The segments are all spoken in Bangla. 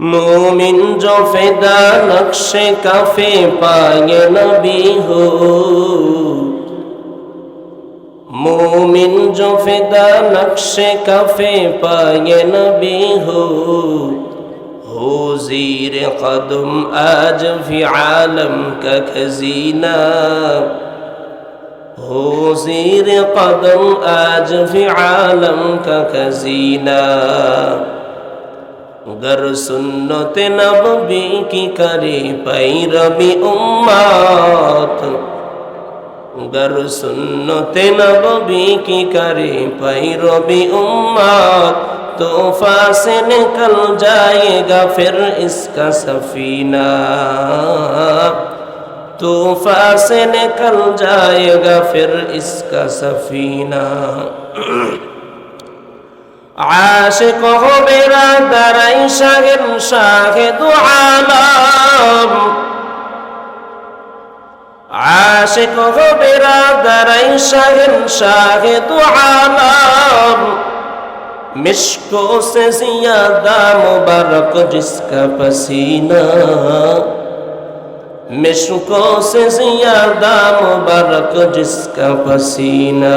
مومن جو فدا نقش کفے پائے نبی ہو مومن جو فدا نقش کفے پائے نبی ہو ہو زیر قدم آج فی عالم کا خزینہ ہو زیر قدم آج فی عالم کا خزینہ गर सुन्नत नबी की करे पैरबी उम्मत। गर सुन्नत नबी की करे पैरबी उम्मत। तोहफा से निकल जाएगा फिर इसका सफीना। तूफा से निकल जाएगा फिर इसका सफीना। আশেক হবে রাতারাই শাহের শাহেদ আলাম আশেক হবে রাতারাই শাহের শাহেদ আলাম مشکو سے زیادہ مبارک جس کا پسینہ مشکو سے زیادہ مبارک جس کا پسینہ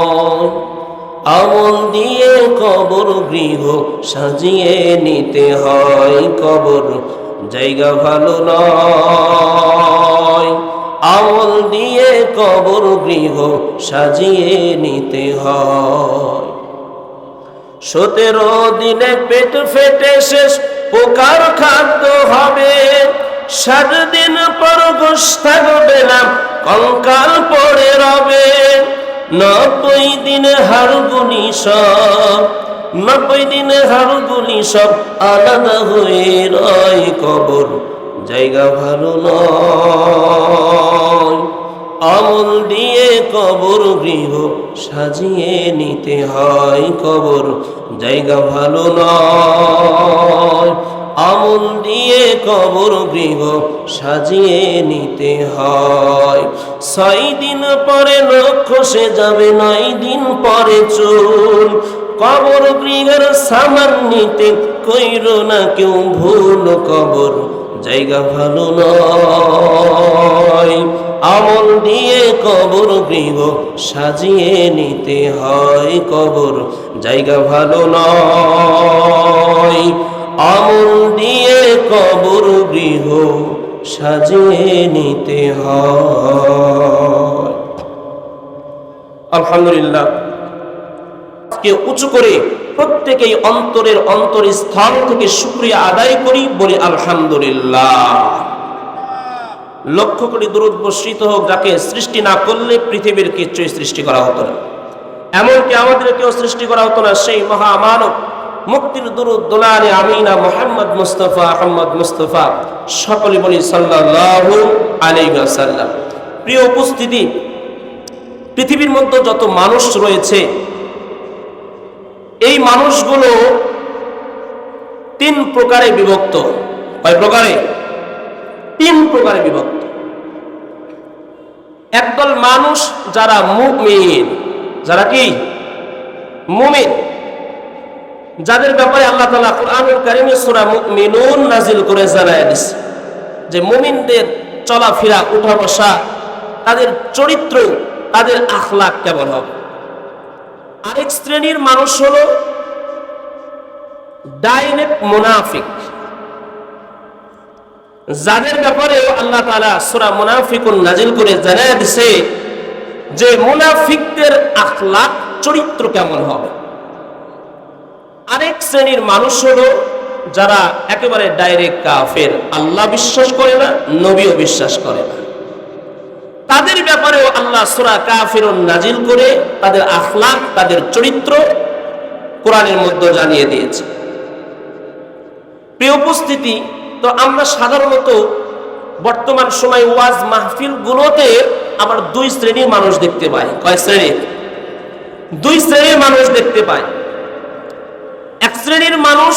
আমল দিয়ে কবর গৃহ সাজিয়ে নিতে হয়। কবর জায়গা ভালো নয়। আমল দিয়ে কবর গৃহ সাজিয়ে নিতে হয়। সতেরো দিনে পেট ফেটে শেষ, পোকার খাদ্য হবে। সাত দিন পর গোস থাকবে না, কঙ্কাল পড়ে রবে। নব্বই দিনে হাড়গুলি সব, নব্বই দিনে হাড়গুলি সব আলাদা হয়ে রয় কবর, জায়গা ভালো নয়। আমল দিয়ে কবর গৃহ সাজিয়ে নিতে হয় কবর, জায়গা ভালো নয়। আমল দিয়ে কবর গৃহ সাজিয়ে নিতে হয়। ছয় দিন পরে লক্ষ্য সে যাবে, নয় দিন পরে চুল কবর গৃহের সামান নিতে কইর না কেউ ভুল কবর, জায়গা ভালো নয়। আমল দিয়ে কবর গৃহ সাজিয়ে নিতে হয়, কবর জায়গা ভালো নয়। আমল দিয়ে কবর গৃহ সাজিয়ে নিতে আলহামদুলিল্লাহ। কে উঁচু করে প্রত্যেকেই অন্তরের অন্তর স্থান থেকে শুক্রিয়া আদায় করি বলি আলহামদুলিল্লাহ। লক্ষ করি দূরত বর্ষিত হোক, যাকে সৃষ্টি না করলে পৃথিবীর কিচ্ছুই সৃষ্টি করা হতো না। এমনকি আমাদের কেউ সৃষ্টি করা হতো না, সেই মহামানব মুক্তির দুরুদ দোলানে আমিনা মোহাম্মদ মুস্তফা আহমদ মুস্তফা, সকলে বলি আলাইহি ওয়াসাল্লাম। প্রিয় উপস্থিতি, পৃথিবীর মধ্যে যত মানুষ রয়েছে, এই মানুষগুলো তিন প্রকারে বিভক্ত। কয় প্রকারে? তিন প্রকারে বিভক্ত। একদল মানুষ যারা মুমিন, যারা কি? মুমিন। যাদের ব্যাপারে আল্লাহ তাআলা কোরআনুল কারীমে সূরা মুমিনুন নাজিল করে জানায় দিছে, যে মুমিনদের চলাফেরা উঠা বসা তাদের চরিত্র, তাদের আখলাক কেমন হবে? আরেক শ্রেণির মানুষ হলো ডাইরেক্ট মুনাফিক। যাদের ব্যাপারে আল্লাহ তাআলা সূরা মুনাফিকুন নাজিল করে জানায় দিছে, যে মুনাফিকদের আখলাক চরিত্র কেমন হবে? আরেক শ্রেণির মানুষ হলো যারা একেবারে ডাইরেক্ট কাফের। আল্লাহ বিশ্বাস করে না, নবীও বিশ্বাস করে না। তাদের ব্যাপারেও আল্লাহ সুরা কাফির নাজিল করে তাদের আখলাক তাদের চরিত্র কোরআনের মধ্যে জানিয়ে দিয়েছে। প্রিয় উপস্থিতি, তো আমরা সাধারণত বর্তমান সময় ওয়াজ মাহফিল গুলোতে আবার দুই শ্রেণির মানুষ দেখতে পাই। কয় শ্রেণির? দুই শ্রেণির মানুষ দেখতে পাই। এক শ্রেণির মানুষ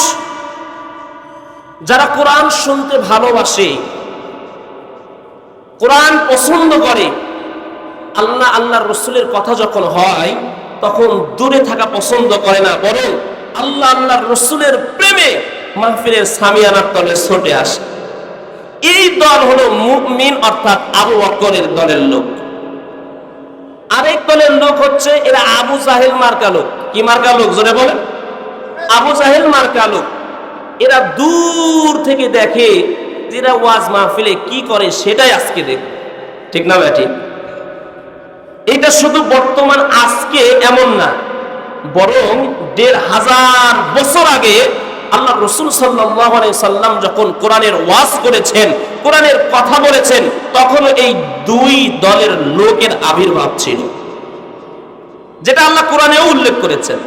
যারা কোরআন শুনতে ভালোবাসে, কোরআন পছন্দ করে, আল্লাহ আল্লাহর রসুলের কথা যখন হয়, তখন দূরে থাকা পছন্দ করে না, বরং আল্লাহ আল্লাহর রসুলের প্রেমে মাহফিলের সামিয়ানার তলে ছুটে আসে। এই দল হলো মুমিন অর্থাৎ আবু অকরের দলের লোক। আরেক দলের লোক হচ্ছে এরা আবু জাহেল মার্কা লোক। কি মার্কা লোক? জোরে বলেন। আবু জাহেল মার্কা লোক এরা দূর থেকে দেখে যে এরা ওয়াজ মাহফিলে কি করে সেটাই আজকে দেখ ঠিক না ঠিক এটা শুধু বর্তমান, আজকে এমন না, বরং দেড় হাজার বছর আগে আল্লাহ রসুল সাল্লাম যখন কোরআনের ওয়াজ করেছেন, কোরআনের কথা বলেছেন তখন এই দুই দলের লোকের আবির্ভাব ছিল। যেটা আল্লাহ কোরআনেও উল্লেখ করেছেন।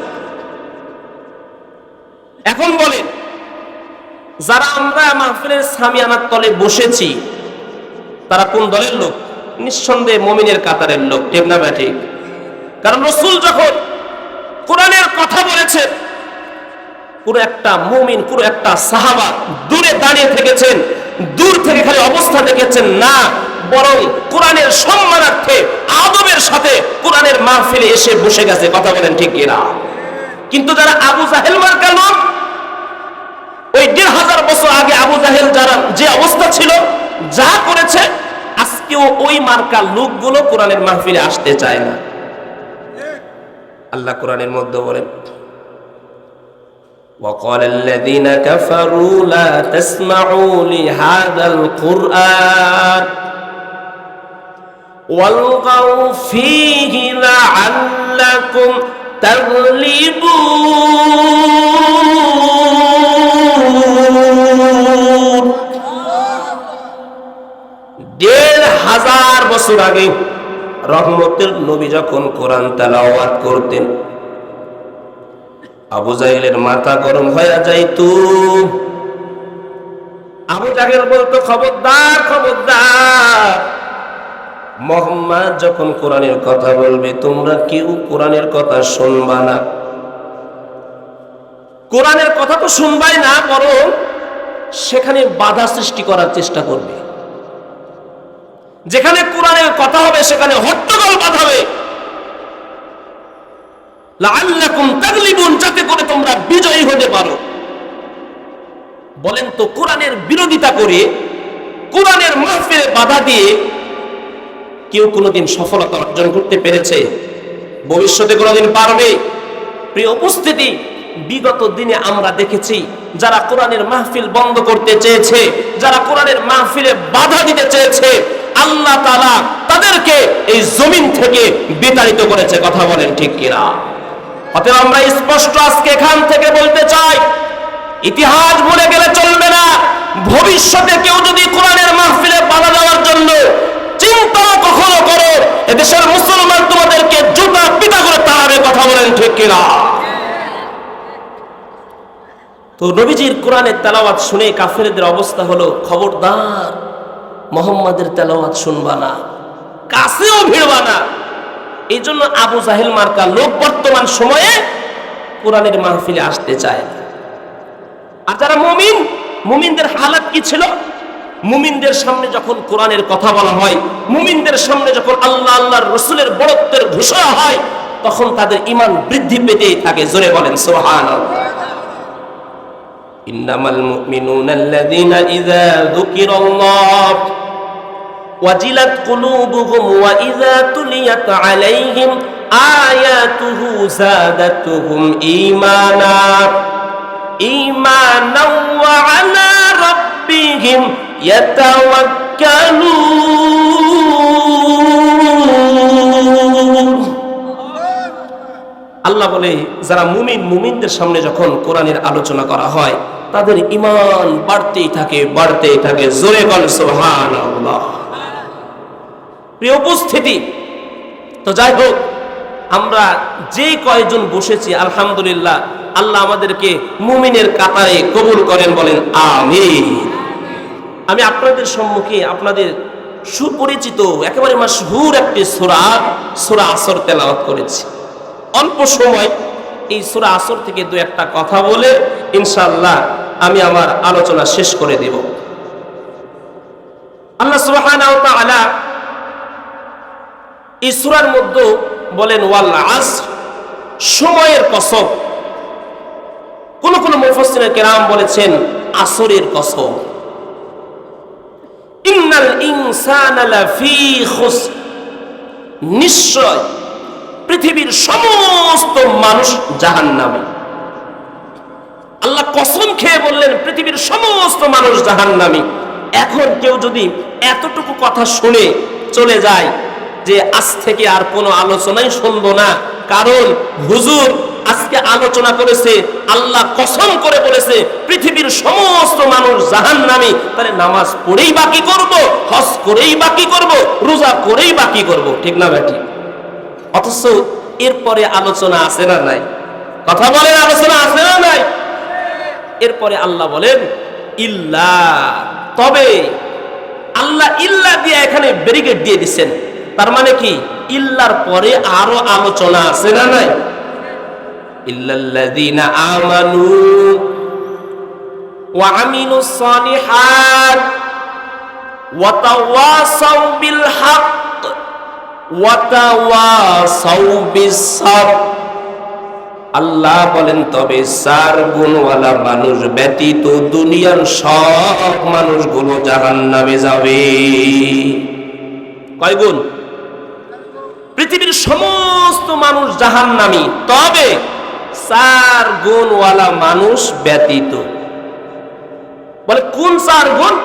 এখন বলেন, যারা আমরা মাহফিলের সামিয়ানার তলে বসেছি, তারা কোন দলের লোক? নিঃসন্দেহে মমিনের কাতারের লোক, ঠিক না ব্যাঠিক কারণ রসুল যখন কোরআনের কথা বলেছেন পুরো একটা মুমিন পুরো একটা সাহাবা দূরে দাঁড়িয়ে থেকেছেন, দূর থেকে খালি অবস্থা দেখেছেন না, বরং কোরআনের সম্মানার্থে, আদবের সাথে কোরআনের মাহফিলে এসে বসে গেছে, কথা বলেন ঠিক কিনা? কিন্তু যারা আবু জাহেল মার্কা লোক ওই দেড় হাজার বছর আগে আবু জাহেল যারা যে অবস্থা ছিল যা করেছে আজকেও ওই মার্কা লোকগুলো কোরআনের মাহফিলে আসতে চায় না আল্লাহ কোরআনের মধ্যে বলেন وقال الذين كفروا لا تسمعوا لهذا القرآن والغوا فيه لعلكم تغلبون দেড় হাজার বছর আগে রহমতের নবী যখন কোরআন তেলাওয়াত করতেন, আবু মাথা গরম হয়ে আবু বলতো, খবরদার খবরদার। মোহাম্মদ যখন কোরআনের কথা বলবে, তোমরা কেউ কোরআনের কথা শুনবা না। কোরআনের কথা তো শুনবাই না, বরং সেখানে বাধা সৃষ্টি করার চেষ্টা করবে। যেখানে কোরআনের কথা হবে, সেখানে হট্টগোল বাঁধাবে। যাতে করে তোমরা বিজয়ী হতে পারো। বলেন তো, কোরআনের বিরোধিতা করে, কোরআনের মাহফিলে বাধা দিয়ে কেউ কোনোদিন সফলতা অর্জন করতে পেরেছে? ভবিষ্যতে কোনোদিন পারবে? প্রিয় উপস্থিতি বিগত দিনে আমরা দেখেছি, যারা কোরআনের মাহফিল বন্ধ করতে চেয়েছে, যারা কোরআনের মাহফিলে বাধা দিতে চেয়েছে, আল্লাহ তালা তাদেরকে এই জমিন থেকে বিতাড়িত করেছে, কথা বলেন ঠিক কিনা? অতএব আমরা স্পষ্ট আজকে এখান থেকে বলতে চাই, ইতিহাস ভুলে গেলে চলবে না। ভবিষ্যতে কেউ যদি কোরআনের মাহফিলে বাধা দেওয়ার জন্য চিন্তা কখনো করো, এদেশের মুসলমান তোমাদেরকে জুতা পিতা করে তাড়াবে, কথা বলেন ঠিক কিনা? তো নবীজির কোরআনের তেলাওয়াত শুনে কাফেরদের অবস্থা হলো খবরদার। মোহাম্মদের তেলাওয়াত শুনবা না, কাছেও ভিড়বা না। এই জন্য আবু জাহেল মার্কা লোক বর্তমান সময়ে কোরআনের মাহফিলে আসতে চায় আর যারা মুমিন, মুমিনদের হালাত কি ছিল? মুমিনদের সামনে যখন কোরআনের কথা বলা হয়, মুমিনদের সামনে যখন আল্লাহ আল্লাহর রসুলের বড়ত্বের ঘোষণা হয়, তখন তাদের ইমান বৃদ্ধি পেতেই থাকে, জোরে বলেন সোহান ইন্নামাল মুমিনুনা আল্লাযীনা ইযা যুকিরাল্লাহ وجلت قلوبهم وإذا تليت عليهم آياته زادتهم إيمانا إيمانا وعلى ربهم يتوكلون আল্লাহ বলে যারা মুমিন মুমিনদের সামনে যখন কোরআনের আলোচনা করা হয় তাদের ইমান বাড়তেই থাকে বাড়তেই থাকে। জোরে বল প্রিয় উপস্থিতি, তো যাই হোক, আমরা যে কয়জন বসেছি, আলহামদুলিল্লাহ, আল্লাহ আমাদেরকে মুমিনের কাতারে কবুল করেন, বলেন আমিন। আমি আপনাদের সম্মুখে আপনাদের সুপরিচিত, একেবারে মাসহুর একটি সোরা সোরা আসর তেলাওয়াত করেছি। অল্প সময় এই সোরা আসর থেকে দু একটা কথা বলে, ইনশাআল্লাহ আমি আমার আলোচনা শেষ করে দেব। আল্লাহ সুবহানাহু ওয়া মধ্যে বলেন, ওয়াল আসর সময়ের কসম। কোন কোন মুফাসসির কেরাম বলেছেন, আসরের কসম ইন্নাল ইনসানা নিশ্চয় পৃথিবীর সমস্ত মানুষ আল্লাহ কসম খেয়ে বললেন, পৃথিবীর সমস্ত মানুষ জাহান্নামী। এখন কেউ যদি এতটুকু কথা শুনে চলে যায় যে আজ থেকে আর কোনো আলোচনাই শুনব না, কারণ হুজুর আজকে আলোচনা করেছে, আল্লাহ কসম করে বলেছে, পৃথিবীর সমস্ত মানুষ জাহান্নামী। তাহলে নামাজ পড়েই বাকি করব, হজ করেই বাকি করব, রোজা করেই বাকি করব, ঠিক না ব্যাটি অথচ এরপরে আলোচনা আছে না নাই? কথা বলেন, আলোচনা আছে না নাই? এরপরে আল্লাহ বলেন, ইল্লা। তবে আল্লাহ ইল্লা দিয়ে এখানে ব্যারিকেড দিয়ে দিচ্ছেন। তার মানে কি? ইল্লার পরে আরও আলোচনা আছে না নাই? ইল্লাল্লাযীনা আমানু ওয়া আমিলুস সালিহাত ওয়া তাওয়াসাউ বিল হক ওয়া তাওয়াসাউ বিস সাবর। আল্লাহ বলেন, তবে চার গুণওয়ালা মানুষ ব্যতীত দুনিয়ার সব মানুষগুলো জাহান নামে যাবে। কয় গুণ? পৃথিবীর সমস্ত মানুষ জাহান নামি তবে চার গুণওয়ালা মানুষ ব্যতীত। বলে, কোন চার গুণ?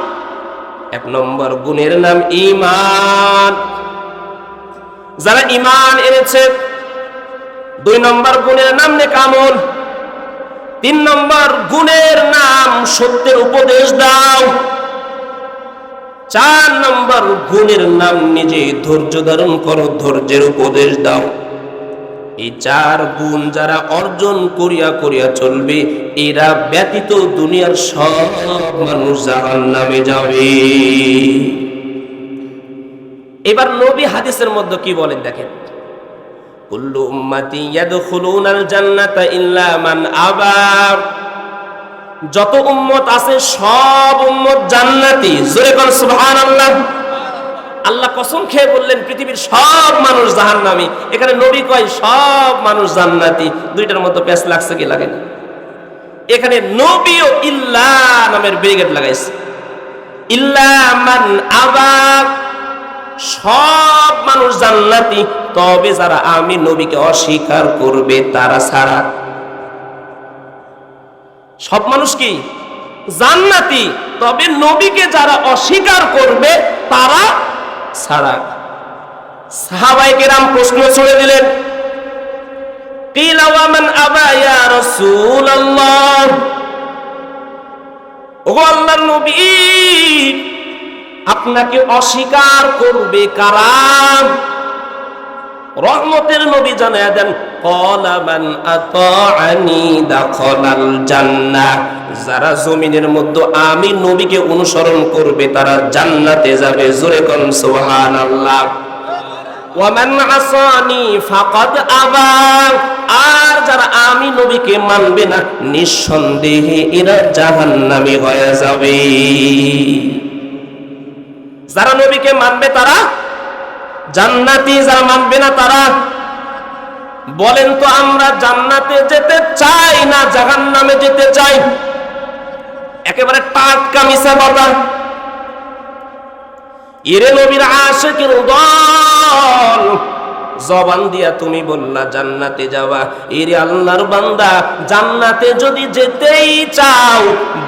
এক নম্বর গুণের নাম ইমান। যারা ইমান এনেছে দুই নম্বর গুণের নাম নেকামল তিন নম্বর গুণের নাম সত্যের উপদেশ দাও। চার নম্বর গুণের নাম নিজে ধৈর্য ধারণ করো, ধৈর্যের উপদেশ দাও। এই চার গুণ যারা অর্জন করিয়া করিয়া চলবে, এরা ব্যতীত দুনিয়ার সব মানুষ জাহান নামে যাবে। এবার নবী হাদিসের মধ্যে কি বলেন দেখেন? কুল্লু উম্মতি ইয়াদখুলুনাল জান্নাতা ইল্লা মান আবা। যত উম্মত আছে, সব উম্মত জান্নাতি। জোরে কোন সুবহানাল্লাহ। আল্লাহ কসম খেয়ে বললেন, পৃথিবীর সব মানুষ জাহান্নামী। এখানে নবী কয়, সব মানুষ জান্নাতি। দুইটার মতো প্যাচ লাগছে কি লাগে এখানে নবীও ইল্লা নামের ব্রিগেড লাগাইছে। ইল্লা মান আবা। সব মানুষ জান্নাতি, তবে যারা আমি নবীকে অস্বীকার করবে তারা ছাড়া। সব মানুষ কি? জান্নাতি, তবে নবীকে যারা অস্বীকার করবে তারা ছাড়া। সাহাবাই কেরাম প্রশ্ন ছড়ে দিলেন নবী আপনাকে অস্বীকার করবে কারা? রহমতের নবী জানায় দেন কলামান আতাআনি দাখালাল জান্নাহ। যারা জমিনের মধ্যে আমি নবীকে অনুসরণ করবে, তারা জান্নাতে যাবে। জোরে কোন, সুবহানাল্লাহ। ওয়ামান আসানি ফাকাদ আবা। আর যারা আমি নবীকে মানবে না, নিঃসন্দেহে এরা জাহান্নামী হয়ে যাবে। যারা নবীকে মানবে তারা জান্নাতি, যারা মানবে না তারা বলেন তো আমরা জান্নাতে যেতে চাই না জাহান নামে যেতে চাই? একেবারে টাটকা মিশা কথা। ইরে নবীর আশেকের দল জবান দিয়া তুমি বললা, জান্নাতে যাওয়া। এরে আল্লাহর বান্দা, জান্নাতে যদি যেতেই চাও,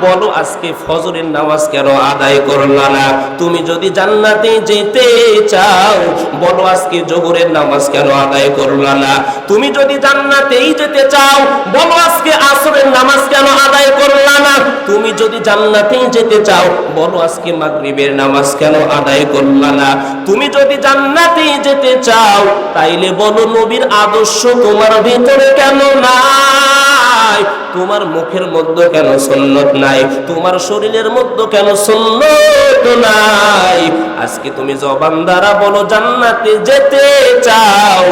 বলো আজকে ফজরের নামাজ কেন আদায় করলা না? তুমি যদি জান্নাতে যেতে চাও, বলো আজকে জোহরের নামাজ কেন আদায় করলা না? তুমি যদি জান্নাতেই যেতে চাও, বলো আজকে আসরের নামাজ কেন আদায় করলা না? তুমি যদি জান্নাতেই যেতে চাও, বলো আজকে মাগরিবের নামাজ কেন আদায় করলা না? তুমি যদি জান্নাতেই যেতে চাও তাইলে বলো নবীর আদর্শ তোমার ভিতরে কেন নাই? তোমার মুখের মধ্যে কেন সুন্নত নাই? তোমার শরীরের মধ্যে কেন সুন্নত নাই? আজকে তুমি জবান দ্বারা বলো, জান্নাতে যেতে চাও।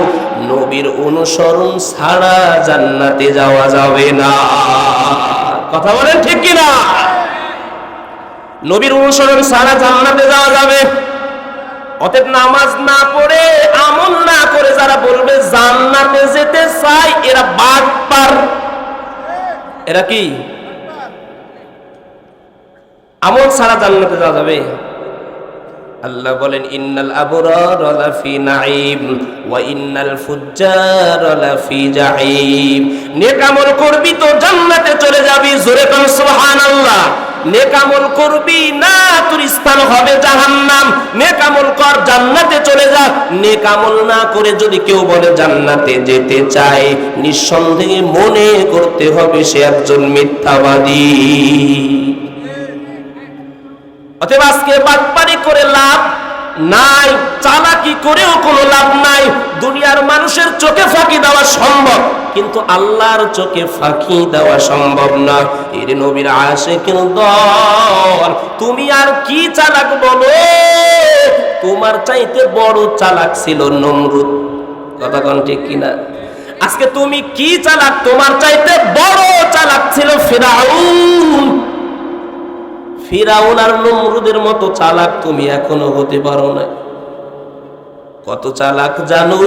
নবীর অনুসরণ ছাড়া জান্নাতে যাওয়া যাবে না। কথা বলেন ঠিক কিনা? নবীর অনুসরণ ছাড়া জান্নাতে যাওয়া যাবে। অতএব নামাজ না পড়ে আমল না করে যারা বলবে জান্নাতে যেতে চাই এরা বাগপার এরা কি? আমল ছাড়া জান্নাতে যাওয়া যাবে? আল্লাহ বলেন, ইন্নাল আবরার লাফি নাঈম ওয়া ইন্নাল ফুজ্জার লাফি জাহিম নেক আমল করবি তো জান্নাতে চলে যাবি। জোরে কোন সুবহানাল্লাহ। নেক আমল করবি না, তোর স্থান হবে জাহান্নাম। নেকামল কর, জান্নাতে চলে যা। নেকামল না করে যদি কেউ বলে জান্নাতে যেতে চায়, নিঃসন্দেহে মনে করতে হবে সে একজন মিথ্যাবাদী। অতএব আজকে বাটপারি করে লাভ নাই, চালাকি করেও কোনো লাভ নাই। দুনিয়ার মানুষের চোখে ফাঁকি দেওয়া সম্ভব, কিন্তু আল্লাহর চোখে ফাঁকি দেওয়া সম্ভব না। এর নবীর আসে কেন দল, তুমি আর কি চালাক বলো? তোমার চাইতে বড় চালাক ছিল নমরুদ। কথা কোন ঠিক কিনা? আজকে তুমি কি চালাক? তোমার চাইতে বড় চালাক ছিল ফিরাউন। ফিরাউন আর নমরুদের মতো চালাক তুমি এখনও হতে পারো না। কত চালাক জানো?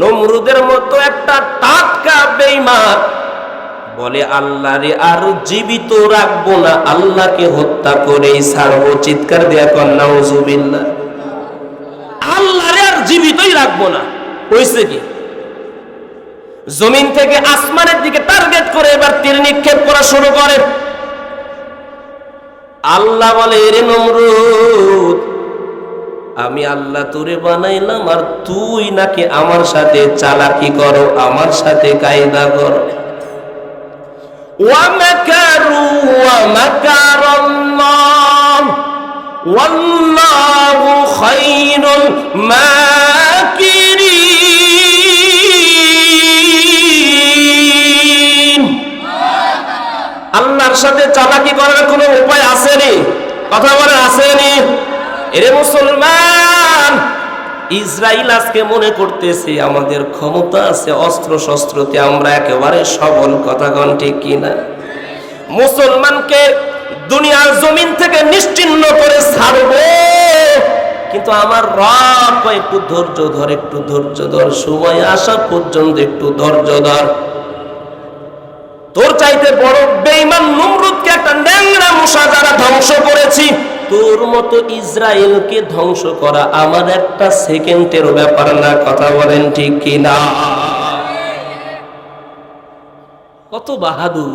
নমরুদের মতো একটা টাটকা বেইমান বলে আল্লাহ রে আর জীবিত রাখব না, আল্লাহকে হত্যা করেই ছাড়বো। চিৎকার দেয়া কন্যা উজুবিল্লা আল্লাহ রে আর জীবিতই রাখব না। হয়েছে কি? জমিন থেকে আসমানের দিকে টার্গেট করে এবার তীর নিক্ষেপ করা শুরু করে আল্লাহ বলে রে নমরুদ, আমি আল্লাহ তোরে বানাইলাম আর তুই নাকি আমার সাথে চালাকি করো, আমার সাথে কায়দা কর। আল্লাহর সাথে চালাকি করার কোনো উপায় আসেনি? কথা বলে আসেনি? এরে মুসলমান ইসরায়েল আজকে মনে করতেছে আমাদের ক্ষমতা আছে অস্ত্র শস্ত্রতে আমরা একেবারে সবল, কথা গণ ঠিক কিনা? মুসলমানকে দুনিয়ার জমিন থেকে নিশ্চিন্ন করে ছাড়বো। কিন্তু আমার রব একটু ধৈর্য ধর, একটু ধৈর্য ধর, সময় আসা পর্যন্ত একটু ধৈর্য ধর। তোর চাইতে বড় বেঈমান নমরুদকে একটা ন্যাংরা মশা যারা ধ্বংস করেছি, তোর মতো ইসরায়েলকে ধ্বংস করা আমার একটা সেকেন্ডের ব্যাপার না, কথা বলেন ঠিক কি না কত বাহাদুর।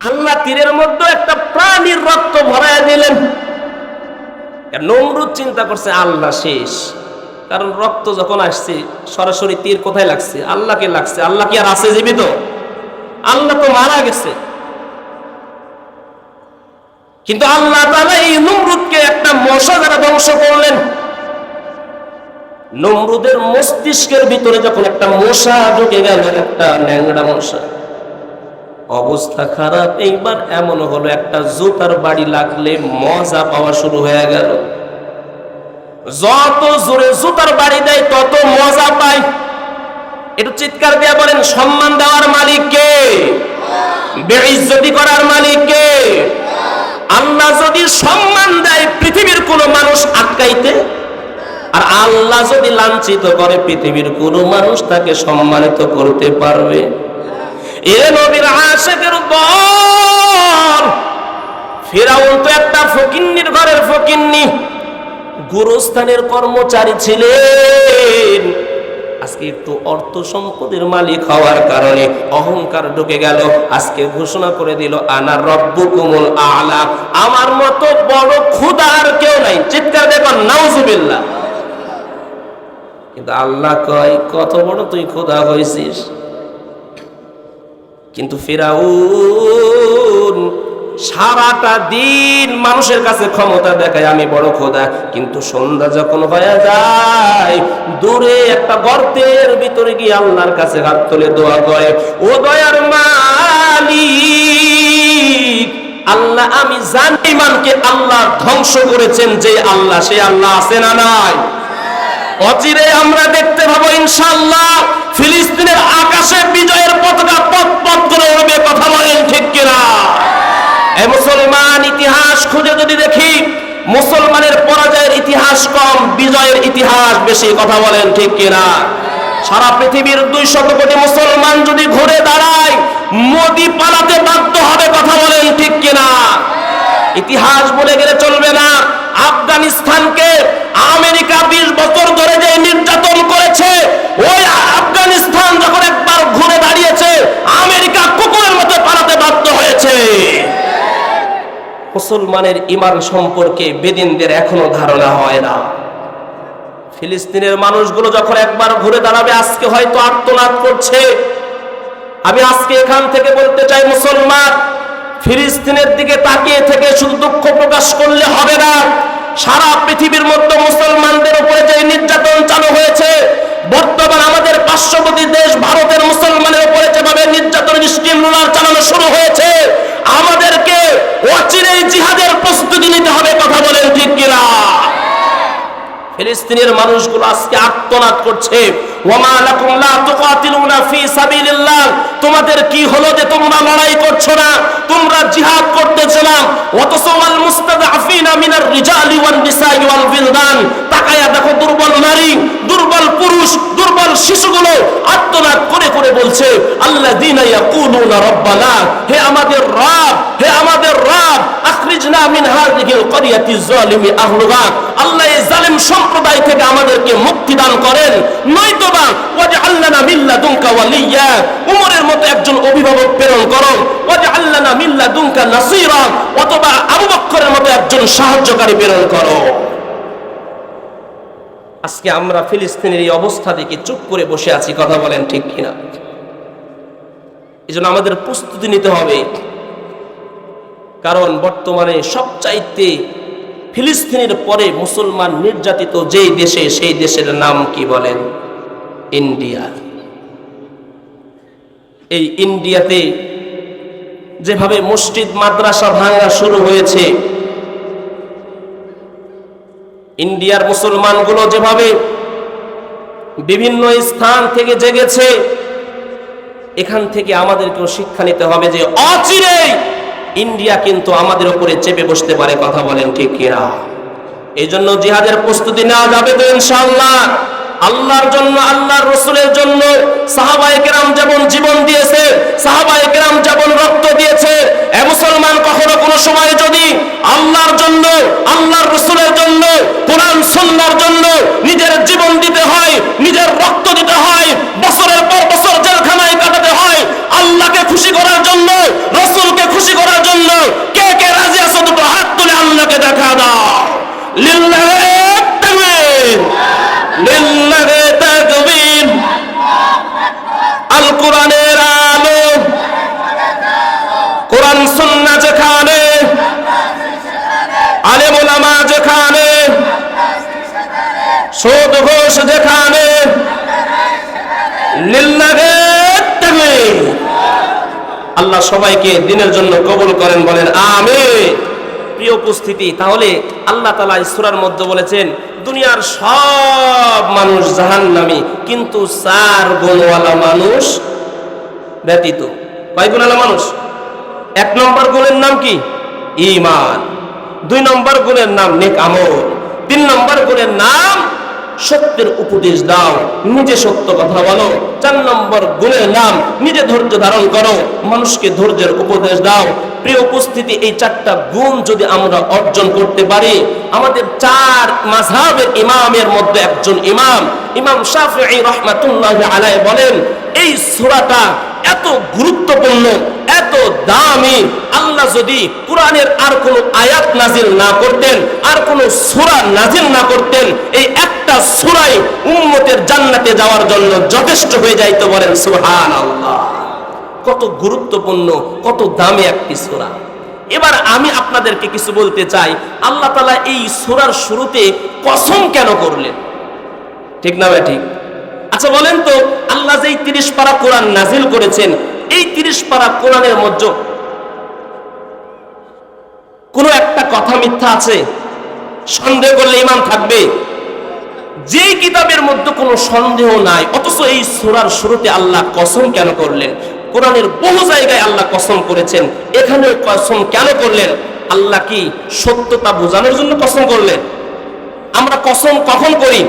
আল্লাহ তীরের মধ্যে একটা প্রাণীর রক্ত ভরায় দিলেন। নমরুদ চিন্তা করছে, আল্লাহ শেষ। কারণ রক্ত যখন আসছে, সরাসরি তীর কোথায় লাগছে? আল্লাহকে লাগছে। আল্লাহ কি আর আছে জীবিত? আল্লাহ তো মারা গেছে। কিন্তু আল্লাহ তাআলা এই নমরুদকে একটা মশা দ্বারা ধ্বংস করলেন। নমরুদের মস্তিষ্কের ভিতরে যখন একটা মশা ঢুকে গেল, একটা ন্যাংরা মশা, অবস্থা খারাপ। এইবার এমন হলো, একটা জুতার বাড়ি লাগলে মজা পাওয়া শুরু হয়ে গেল। যত জোরে জুতার বাড়ি দেয়, তত মজা পায়। একটু চিৎকার দিয়ে বলেন, সম্মান দেওয়ার মালিক কে? বেইজ্জতি করার মালিক কে? আল্লাহ যদি সম্মান দেয় পৃথিবীর কোনো মানুষ আটকাইতে, আর আল্লাহ যদি লাঞ্ছিত করে পৃথিবীর কোনো মানুষ তাকে সম্মানিত করতে পারবে। এ নবীর আশেকের দল ফেরাউন তো একটা ফকিন্নির ঘরের ফকিন্নি, গুরুস্থানের কর্মচারী ছিলেন। আজকে একটু অর্থ সম্পদের মালিক হওয়ার কারণে অহংকার ঢুকে গেল। আজকে ঘোষণা করে দিল, আনা আনার রব্বুকুমুল আলা। আমার মতো বড় ক্ষুধা আর কেউ নাই। চিৎকার দেখো নাউজুবিল্লাহ। কিন্তু আল্লাহ কয়, কত বড় তুই ক্ষুধা হয়েছিস। কিন্তু ফেরাউন সারাটা দিন মানুষের কাছে ক্ষমতা দেখায়, আমি বড় খোদা। কিন্তু সন্ধ্যা যখন হয়ে যায়, দূরে একটা গর্তের ভিতরে গিয়ে আল্লাহর কাছে হাত তুলে দোয়া করে, ও দয়ার মালিক, আল্লাহ, আমি জানি ইমানকে আল্লাহ ধ্বংস করেছেন যে আল্লাহ, সে আল্লাহ আছে না নাই? অচিরে আমরা দেখতে পাবো, ইনশাআল্লাহ, ফিলিস্তিনের আকাশে বিজয়ের পতাকা পথ পথ করে উড়বে, কথা বলেন ঠিক কিনা? মুসলমান ইতিহাস খুঁজে যদি দেখি, মুসলমানের পরাজয়ের ইতিহাস কম, বিজয়ের ইতিহাস বেশি, কথা বলেন ঠিক কিনা? সারা পৃথিবীর দুই শত কোটি মুসলমান যদি ঘুরে দাঁড়ায়, মোদি পালাতে বাধ্য হবে, কথা বলেন ঠিক কিনা? ইতিহাস বলে গেলে চলবে না। আফগানিস্তানকে আমেরিকা বিশ বছর ধরে যে নির্যাতন করেছে ওই আফগানিস্তান যখন একবার ঘুরে দাঁড়িয়েছে আমেরিকা কুকুরের মতো পালাতে বাধ্য হয়েছে মুসলমানের ইমান সম্পর্কে বেদিনদের এখনও ধারণা হয় না। ফিলিস্তিনের মানুষগুলো যখন একবার ঘুরে দাঁড়াবে, আজকে হয়তো আত্মনাদ করছে। আমি আজকে এখান থেকে বলতে চাই, মুসলমান, ফিলিস্তিনের দিকে তাকিয়ে থেকে শুধু দুঃখ প্রকাশ করলে হবে না। সারা পৃথিবীর মধ্যে মুসলমানদের উপরে যে নির্যাতন চালু হয়েছে, বর্তমান আমাদের পার্শ্ববর্তী দেশ ভারতের মুসলমানের উপরে যেভাবে নির্যাতন স্টিম চালানো শুরু হয়েছে হবে আত্মনাদ করছে। তোমাদের কি হলো যে তোমরা লড়াই করছ না? তোমরা জিহাদ ওয়াল দেখো দুর্বল নারী, দুর্বল পুরুষ, দুর্বল শিশুগুলো করে করে বলছে হে আমাদের রব, হে আমাদের রব আল্লাহ সম্প্রদায় থেকে আমাদেরকে মুক্তি দান করেন। নয়তোবা ওয়াজআলনা মিন লাদুনকা ওয়ালিয়্যা উমরের মতো একজন অভিভাবক প্রেরণ করো। ওয়াজআলনা মিন লাদুনকা নাসীরা, অথবা আবু বকরের মতো একজন সাহায্যকারী প্রেরণ করো। আজকে আমরা ফিলিস্তিনের এই অবস্থা দেখে চুপ করে বসে আছি, কথা বলেন ঠিক কিনা? এই জন্য আমাদের প্রস্তুতি নিতে হবে। কারণ বর্তমানে সবচাইতে ফিলিস্তিনের পরে মুসলমান নির্যাতিত যেই দেশে, সেই দেশের নাম কি বলেন? ইন্ডিয়া। এই ইন্ডিয়াতে যেভাবে মসজিদ, মাদ্রাসা ভাঙা শুরু হয়েছে, ইন্ডিয়ার মুসলমানগুলো যেভাবে বিভিন্ন স্থান থেকে জেগেছে, এখান থেকে আমাদেরকেও শিক্ষা নিতে হবে যে অচিরেই ইন্ডিয়া কিন্তু আমাদের উপরে চেপে বসতে পারে, কথা বলেন ঠিক কিনা? এই জন্য জিহাদের প্রস্তুতি নেওয়া যাবে তো ইনশাআল্লাহ। আল্লাহর জন্য, আল্লাহর রসুলের জন্য সাহাবায়ে কেরাম যেমন জীবন দিয়েছে, সাহাবায়ে কেরাম যেমন রক্ত দিয়েছে, এ মুসলমান কখনো কোনো সময় যদি আল্লাহর জন্য, আল্লাহর রসুলের জন্য কোরআন সুন্নাহর জন্য নিজের জীবন দিতে হয় নিজের রক্ত দিতে হয় বছরের পর বছর জেলখানায় কাটাতে হয় আল্লাহকে খুশি করার জন্য রসুলকে খুশি করার জন্য কে কে রাজি আছো দুটো হাত তুলে আল্লাহকে দেখা দাও লিল্লাহি তাকবীর লিল্লাহি তাকবীর আল কোরআনের আলো কোরআন সুন্নাহ যেখানে আলেম ওলামা যেখানে সুদ ঘোষ যেখানে লিল্লাহি তাকবীর আল্লাহ সবাইকে দিনের জন্য কবুল করেন, বলেন আমিন। প্রিয় উপস্থিতি, তাহলে আল্লাহ তালা ইসুরার মধ্যে বলেছেন, দুনিয়ার সব মানুষ জাহান্নামী, কিন্তু চার গুণওয়ালা মানুষ ব্যতীত। কয় গুণওয়ালা মানুষ? এক নম্বর গুণের নাম কি? ইমান দুই নম্বর গুণের নাম নেক আমল। তিন নম্বর গুণের নাম সত্যের উপদেশ দাও। নিজে সত্য কথা বলো। চার নম্বর গুণের নাম, নিজে ধৈর্য ধারণ করো। মানুষকে ধৈর্যের উপদেশ দাও। প্রিয় উপস্থিতি, এই চারটা গুণ যদি আমরা অর্জন করতে পারি, আমাদের চার মাঝহাবের ইমামের মধ্যে একজন ইমাম ইমাম শাহ রহমাতুল্লাহ আলাই বলেন, এই সূরাটা এত গুরুত্বপূর্ণ, এত দামি। আল্লাহ যদি কোরআনের আর কোন আয়াত নাজিল না করতেন, আর কোন সূরা নাজিল না করতেন, এই একটা সূরাই উম্মতের জান্নাতে যাওয়ার জন্য যথেষ্ট হয়ে যাইতো বলেন সুবহানাল্লাহ। কত গুরুত্বপূর্ণ, কত দামি একটি সূরা। এবার আমি আপনাদেরকে কিছু বলতে চাই, আল্লাহ তালা এই সূরার শুরুতে কসম কেন করলেন? ঠিক না ভাই, ঠিক। আচ্ছা বলেন তো, আল্লাহ যেই তিরিশ পারা কোরআন নাজিল করেছেন, এই তিরিশ পারা কোরআনের মধ্যে কোনো একটা কথা মিথ্যা আছে? সন্দেহ করলে ইমান থাকবে। যে কিতাবের মধ্যে কোনো সন্দেহ নাই, অথচ এই সূরার শুরুতে আল্লাহ কসম কেন করলেন? কোরআনের বহু জায়গায় আল্লাহ কসম করেছেন। এখানে কসম কেন করলেন? আল্লাহ কি সত্যতা বোঝানোর জন্য কসম করলেন? আমরা কসম কখন করি?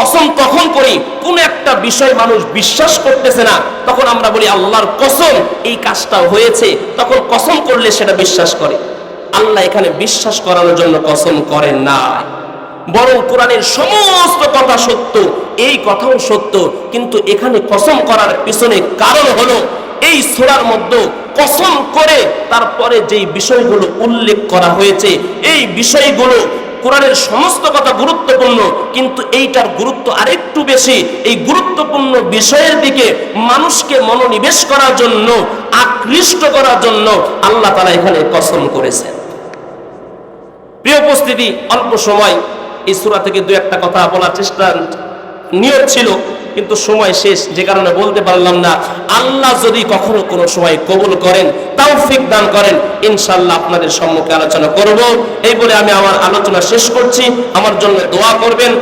কসম তখন করি? কোন একটা বিষয় মানুষ বিশ্বাস করতেছে না, তখন আমরা বলি, আল্লাহর কসম, এই কাজটা হয়েছে। তখন কসম করলে সেটা বিশ্বাস করে। আল্লাহ এখানে বিশ্বাস করানোর জন্য কসম করেন না। বরং কোরআনের সমস্ত কথা সত্য, এই কথাও সত্য, কিন্তু এখানে কসম করার পিছনে কারণ হলো, এই সূরার মধ্যে কসম করে তারপরে যেই বিষয়গুলো উল্লেখ করা হয়েছে, এই বিষয়গুলো কোরআনের সমস্ত কথা গুরুত্বপূর্ণ, কিন্তু এইটার গুরুত্ব আরেকটু বেশি। এই গুরুত্বপূর্ণ বিষয়ের দিকে মানুষকে মনোনিবেশ করার জন্য, আকৃষ্ট করার জন্য আল্লাহ তারা এখানে কসম করেছেন। প্রিয় উপস্থিতি, অল্প সময়, এই সুরা থেকে দু একটা কথা বলার চেষ্টা নিয়ত ছিল, কিন্তু সময় শেষ, যে কারণে বলতে পারলাম না। আল্লাহ যদি কখনো কোনো সময় কবুল করেন তাও ফিক দান করেন ইনশাল্লাহ আপনাদের সম্মুখে আলোচনা করব। এই বলে আমি আমার আলোচনা শেষ করছি। আমার জন্য দোয়া করবেন।